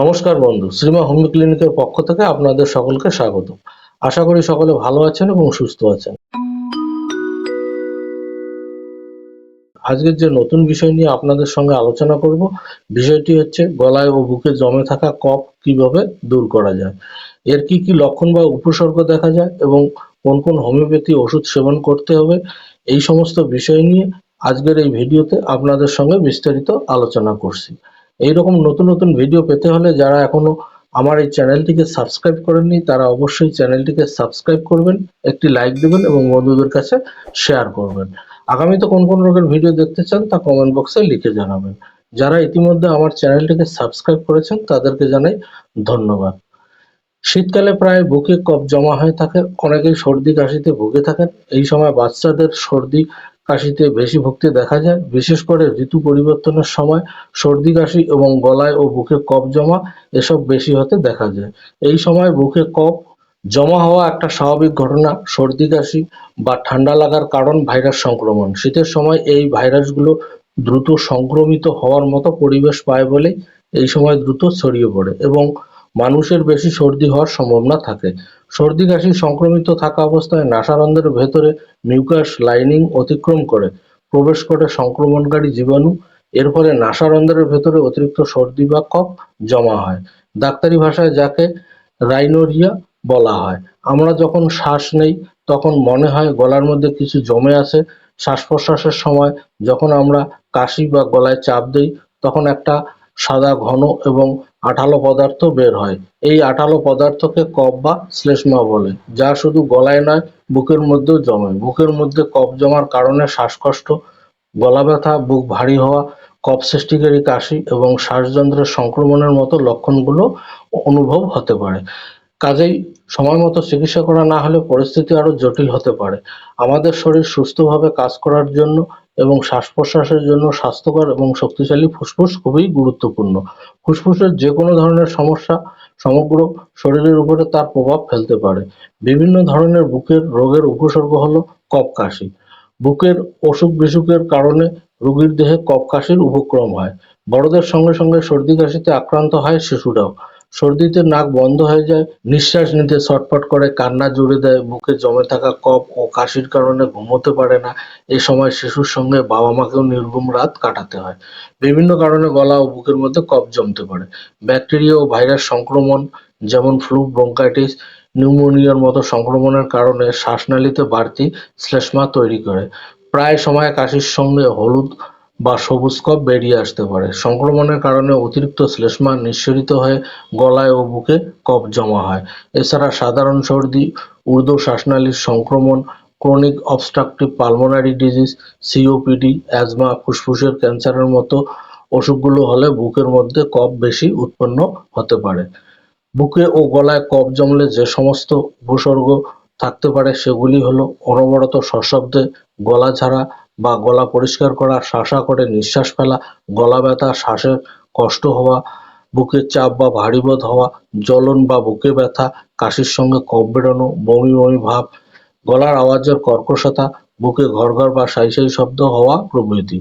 নমস্কার বন্ধু, শ্রীমা হোমিও ক্লিনিকের পক্ষ থেকে আপনাদের সকলকে স্বাগত। আশা করি সকলে ভালো আছেন এবং সুস্থ আছেন। আজকের যে নতুন বিষয় নিয়ে আপনাদের সঙ্গে আলোচনা করব, বিষয়টি হচ্ছে গলায় ও বুকে জমে থাকা কফ কীভাবে দূর করা যায়, এর কি কি লক্ষণ বা উপসর্গ দেখা যায় এবং কোন কোন হোমিওপ্যাথি ওষুধ সেবন করতে হবে, এই সমস্ত বিষয় নিয়ে আজকের এই ভিডিওতে আপনাদের সঙ্গে বিস্তারিত আলোচনা করছি। এইরকম নতুন নতুন ভিডিও পেতে হলে যারা এখনও আমার এই চ্যানেলটিকে সাবস্ক্রাইব করেননি, তারা অবশ্যই চ্যানেলটিকে সাবস্ক্রাইব করবেন, একটি লাইক দেবেন এবং বন্ধুদের কাছে শেয়ার করবেন। আগামীতে কোন কোন রোগের ভিডিও দেখতে চান তা কমেন্ট বক্সে লিখে জানাবেন। যারা ইতিমধ্যে আমার চ্যানেলটিকে সাবস্ক্রাইব করেছেন, তাদেরকে জানাই ধন্যবাদ। শীতকালে প্রায় বুকে কফ জমা হয়ে থাকে, অনেকেই সর্দি কাশিতে ভুগে থাকেন। এই সময় বাচ্চাদের সর্দি কাশিতে বেশি ভুগতে দেখা যায়। বিশেষ করে ঋতু পরিবর্তনের সময় সর্দি কাশি এবং গলায় ও বুকে কফ জমা এসব বেশি হতে দেখা যায়। এই সময় বুকে কফ জমা হওয়া একটা স্বাভাবিক ঘটনা, সর্দি কাশি বা ঠান্ডা লাগার কারণ ভাইরাস সংক্রমণ। শীতের সময় এই ভাইরাসগুলো দ্রুত সংক্রমিত হওয়ার মতো পরিবেশ পায় বলে এই সময় দ্রুত ছড়িয়ে পড়ে এবং মানুষের বেশি সর্দি হওয়ার সম্ভাবনা থাকে। সর্দি কাশি সংক্রমিত থাকা অবস্থায় নাসারন্ধ্রের ভেতরে মিউকাস লাইনিং অতিক্রম করে। প্রবেশ করে সংক্রমণকারী জীবাণু। এর ফলে নাসারন্ধ্রের ভেতরে অতিরিক্ত সর্দি বা কফ জমা হয়। ডাক্তারি ভাষায় যাকে রাইনোরিয়া বলা হয়। আমরা যখন শ্বাস নেই, তখন মনে হয় গলার মধ্যে কিছু জমে আছে। শ্বাস প্রশ্বাসের সময় যখন আমরা কাশি বা গলায় চাপ দিই, তখন একটা সাদা ঘন এবং আঠালো পদার্থ বের হয়। এই আঠালো পদার্থকে কফ বা শ্লেষ্মা বলে, যা শুধু গলায় নয়, বুকের মধ্যেও জমে বুকের মধ্যে কফ জমার কারণে শ্বাসকষ্ট গলা ব্যথা বুক ভারী হওয়া, কফ সৃষ্টিকারী কাশি এবং শ্বাসযন্ত্রের সংক্রমণের মতো লক্ষণগুলো অনুভব হতে পারে। কাজেই সময় মতো চিকিৎসা করা না হলে পরিস্থিতি আরও জটিল হতে পারে। আমাদের শরীর সুস্থভাবে কাজ করার জন্য এবং শ্বাস প্রশ্বাসের জন্য স্বাস্থ্যকর এবং শক্তিশালী ফুসফুস খুবই গুরুত্বপূর্ণ। ফুসফুসের যে কোনো ধরনের সমস্যা সমগ্র শরীরের উপরে তার প্রভাব ফেলতে পারে। বিভিন্ন ধরনের বুকের রোগের উপসর্গ হলো কফ কাশি। বুকের অসুখ বিসুখের কারণে রোগীর দেহে কফ কাশির উপক্রম হয়। বড়দের সঙ্গে সঙ্গে সর্দি কাশিতে আক্রান্ত হয় শিশুরাও। সর্দিতে নাক বন্ধ হয়ে যায়, নিঃশ্বাস নিতে ছটফট করে, কান্না জুড়ে দেয়, বুকে জমে থাকা কফ ও কাশির কারণে ঘুমোতে পারে না। এ সময় শিশুর সঙ্গে বাবা মাকেও নির্ঘুম রাত কাটাতে হয়। বিভিন্ন কারণে গলা ও বুকের মধ্যে কফ জমতে পারে। ব্যাকটেরিয়া ও ভাইরাস সংক্রমণ, যেমন ফ্লু, ব্রঙ্কাইটিস, নিউমোনিয়ার মতো সংক্রমণের কারণে শ্বাসনালীতে বাড়তি শ্লেষ্মা তৈরি করে। প্রায় সময় কাশির সঙ্গে হলুদ বা সবুজ কফ বেরিয়ে আসতে পারে। সংক্রমণের কারণে অতিরিক্ত শ্লেষ্মা নিঃসরিত হয়ে গলায় ও বুকে কফ জমা হয়। এছাড়া সাধারণ সর্দি, ঊর্ধ্ব শ্বাসনালীর সংক্রমণ, chronic obstructive pulmonary disease COPD asthma, ফুসফুসের ক্যান্সারের মতো অসুখগুলো হলে বুকের মধ্যে কফ বেশি উৎপন্ন হতে পারে। বুকে ও গলায় কফ জমলে যে সমস্ত উপসর্গ থাকতে পারে সেগুলি হলো অনবরত সশব্দে গলা ছাড়া বা গলা পরিষ্কার করা, শাঁসা করে নিঃশ্বাস ফেলা, গলা ব্যথা শ্বাসের কষ্ট হওয়া বুকের চাপ বা ভারী বোধ হওয়া, জ্বলন বা বুকে ব্যথা, কাশির সঙ্গে কফ বেরোনো, বমি বমি ভাব, গলার আওয়াজের কর্কশতা, বুকে ঘরঘর বা সাই সাই শব্দ হওয়া প্রভৃতি।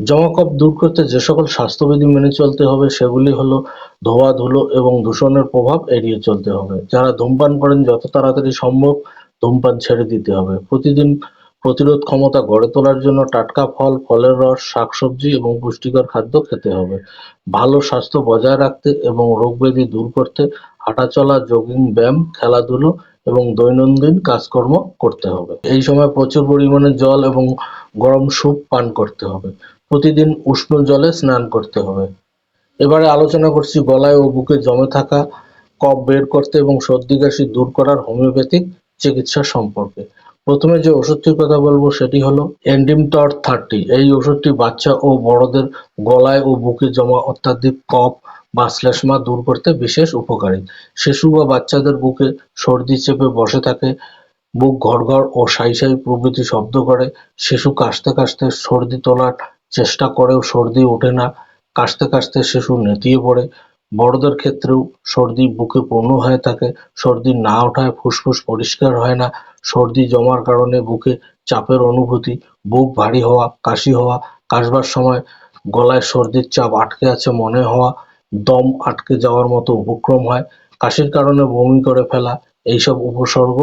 জমা কফ দূর করতে যে সকল স্বাস্থ্যবিধি মেনে চলতে হবে, সেগুলি হলো ধোয়া, ধুলো এবং দূষণের প্রভাব এড়িয়ে চলতে হবে। যারা ধূমপান করেন, যত তাড়াতাড়ি সম্ভব ধূমপান ছেড়ে দিতে হবে। প্রতিদিন প্রতিরোধ ক্ষমতা গড়ে তোলার জন্য টাটকা ফল, ফলের রস, শাকসবজি এবং পুষ্টিকর খাদ্য খেতে হবে। ভালো স্বাস্থ্য বজায় রাখতে এবং রোগ ব্যাধি দূর করতে হাঁটাচলা জগিং ব্যায়াম, খেলাধুলো এবং দৈনন্দিন কাজকর্ম করতে হবে। এই সময় প্রচুর পরিমাণে জল এবং গরম স্যুপ পান করতে হবে। প্রতিদিন উষ্ণ জলে স্নান করতে হবে। এবারে আলোচনা করছি গলায় ও বুকে জমে থাকা কফ বের করতে এবং সর্দি কাশি দূর করার হোমিওপ্যাথিক চিকিৎসা সম্পর্কে। প্রথমে যে ওষুধটির কথা বলব সেটি হলো এন্ডিমটর থার্টি। এই ওষুধটি বাচ্চা ও বড়দের গলায় ও বুকে জমা অত্যাধিক কফ বা শ্লেষ্মা দূর করতে বিশেষ উপকারী। শিশু বা বাচ্চাদের বুকে সর্দি চেপে বসে থাকে, বুক ঘড়ঘড় ও সাই সাই প্রভৃতি শব্দ করে। শিশু কাশতে কাশতে সর্দি তোলার চেষ্টা করেও সর্দি ওঠে না, কাশতে কাশতে শিশু নেতিয়ে পড়ে। বড়দের ক্ষেত্রেও সর্দি বুকে পূর্ণ হয়ে থাকে, সর্দি না ওঠায় ফুসফুস পরিষ্কার হয় না সর্দি জমার কারণে বুকে চাপের অনুভূতি, বুক ভারী হওয়া, কাশি হওয়া, কাশবার সময় গলায় সর্দির চাপ আটকে আছে মনে হওয়া, দম আটকে যাওয়ার মতো উপক্রম হয়, কাশির কারণে বমি করে ফেলা, এইসব উপসর্গ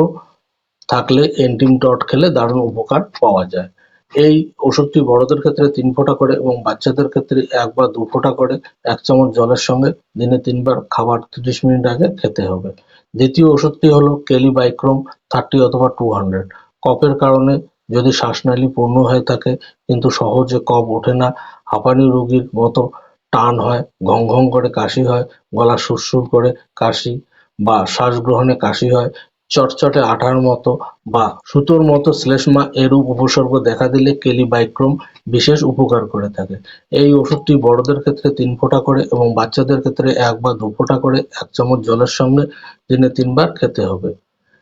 থাকলে এন্টিম টট খেলে দারুণ উপকার পাওয়া যায়। এই ওষুধটি বড়দের ক্ষেত্রে তিন ফোঁটা করে এবং বাচ্চাদের ক্ষেত্রে এক বা দু ফোঁটা করে এক চামচ জলের সঙ্গে দিনে তিনবার খাবার তিরিশ মিনিট আগে খেতে হবে। দ্বিতীয় ওষুধটি হলো কেলিবাইক্রোম থার্টি অথবা টু হান্ড্রেড। কফের কারণে যদি শ্বাসনালী পূর্ণ হয়ে থাকে, কিন্তু সহজে কফ ওঠে না, হাঁপানি রোগীর মতো টান হয় ঘং ঘং করে কাশি হয়, গলা সুরসুর করে কাশি বা শ্বাস গ্রহণে কাশি হয় চটচটে আঠার মতো বা সুতোর মতো শ্লেষ্মা এরূপ উপসর্গ দেখা দিলে কেলিবাইক্রোম বিশেষ উপকার করে থাকে। এই ওষুধটি বড়দের ক্ষেত্রে তিন ফোঁটা করে এবং বাচ্চাদের ক্ষেত্রে এক বা দু ফোঁটা করে এক চামচ জলের সঙ্গে দিনে তিনবার খেতে হবে।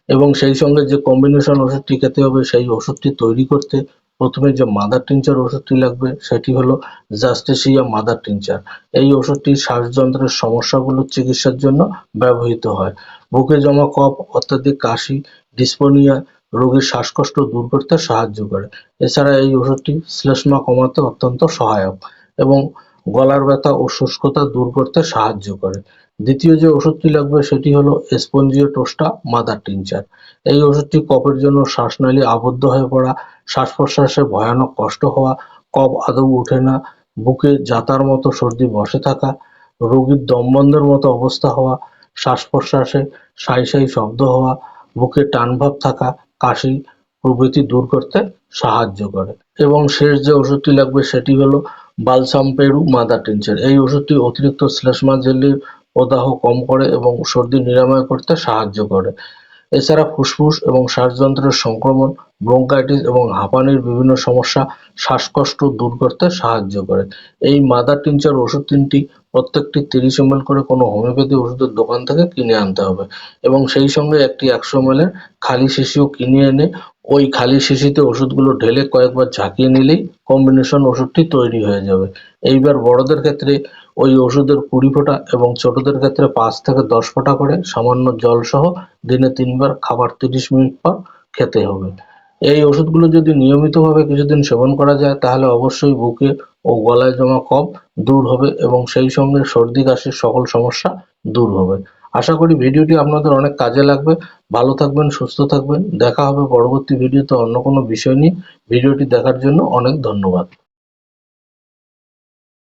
এবং সেই সঙ্গে যে কম্বিনেশন ওষুধটি খেতে হবে, সেই ওষুধটি তৈরি করতে প্রথমে যে মাদার টিনচার ওষুধটি লাগবে, সেটি হলো জাস্টেসিয়া মাদার টিনচার এই ওষুধটি শ্বাসযন্ত্রের সমস্যাগুলোর চিকিৎসার জন্য ব্যবহৃত হয়। বুকে জমা কফ, অত্যাধিক কাশি ডিসপোনিয়া রোগীর শ্বাসকষ্ট দূর করতে সাহায্য করে। এছাড়া এই ওষুধটি শ্লেষ্মা কমাতে অত্যন্ত সহায়ক এবং গলার ব্যথা ও শুষ্কতা দূর করতে সাহায্য করে। দ্বিতীয় যে ওষুধটি লাগবে, সেটি হলো স্পঞ্জিও টোস্টা মাদার টিনচার এই ওষুধটি কফের জন্য শ্বাসনালী আবদ্ধ হয়ে পড়া শ্বাস প্রশ্বাসে ভয়ানক কষ্ট হওয়া, কফ আদৌ ওঠে না, বুকে জাতার মতো সর্দি বসে থাকা, রোগীর দম বন্ধের মতো অবস্থা হওয়া শ্বাস প্রশ্বাসে সাই সাই শব্দ হওয়া, বুকে টানভাব থাকা, কাশি প্রভৃতি দূর করতে সাহায্য করে। এবং শেষ যে ওষুধটি লাগবে সেটি হলো বালসাম পেরু মাদার টিনচার। এই ওষুধটি অতিরিক্ত শ্লেষ্মা জেলির প্রদাহ কম করে এবং সর্দি নিরাময় করতে সাহায্য করে। এছাড়া ফুসফুস এবং শ্বাসযন্ত্রের সংক্রমণ, ব্রঙ্কাইটিস এবং হাঁপানির বিভিন্ন সমস্যা শ্বাসকষ্ট দূর করতে সাহায্য করে। এই মাদার টিনচার ওষুধ তিনটি, প্রত্যেকটি তিরিশ এম করে কোনো হোমিওপ্যাথি ওষুধের দোকান থেকে কিনে আনতে হবে এবং সেই সঙ্গে একটি একশো এম খালি শিশিও কিনে এনে ওই খালি শিশিতে ওষুধগুলো ঢেলে কয়েকবার ঝাঁকিয়ে নিলেই কম্বিনেশন ওষুধটি তৈরি হয়ে যাবে। এইবার বড়দের ক্ষেত্রে ওই ওষুধের কুড়ি ফোঁটা এবং ছোটদের ক্ষেত্রে পাঁচ থেকে দশ ফোঁটা করে সামান্য জল সহ দিনে তিনবার খাবার তিরিশ মিনিট পর খেতে হবে। এই ওষুধগুলো যদি নিয়মিতভাবে কিছুদিন সেবন করা যায়, তাহলে অবশ্যই বুকে ও গলায় জমা কফ দূর হবে এবং সেই সঙ্গে সর্দি, কাশির সকল সমস্যা দূর হবে। আশা করি ভিডিওটি আপনাদের অনেক কাজে লাগবে। ভালো থাকবেন, সুস্থ থাকবেন। দেখা হবে পরবর্তী ভিডিওতে অন্য কোনো বিষয় নিয়ে। ভিডিওটি দেখার জন্য অনেক ধন্যবাদ।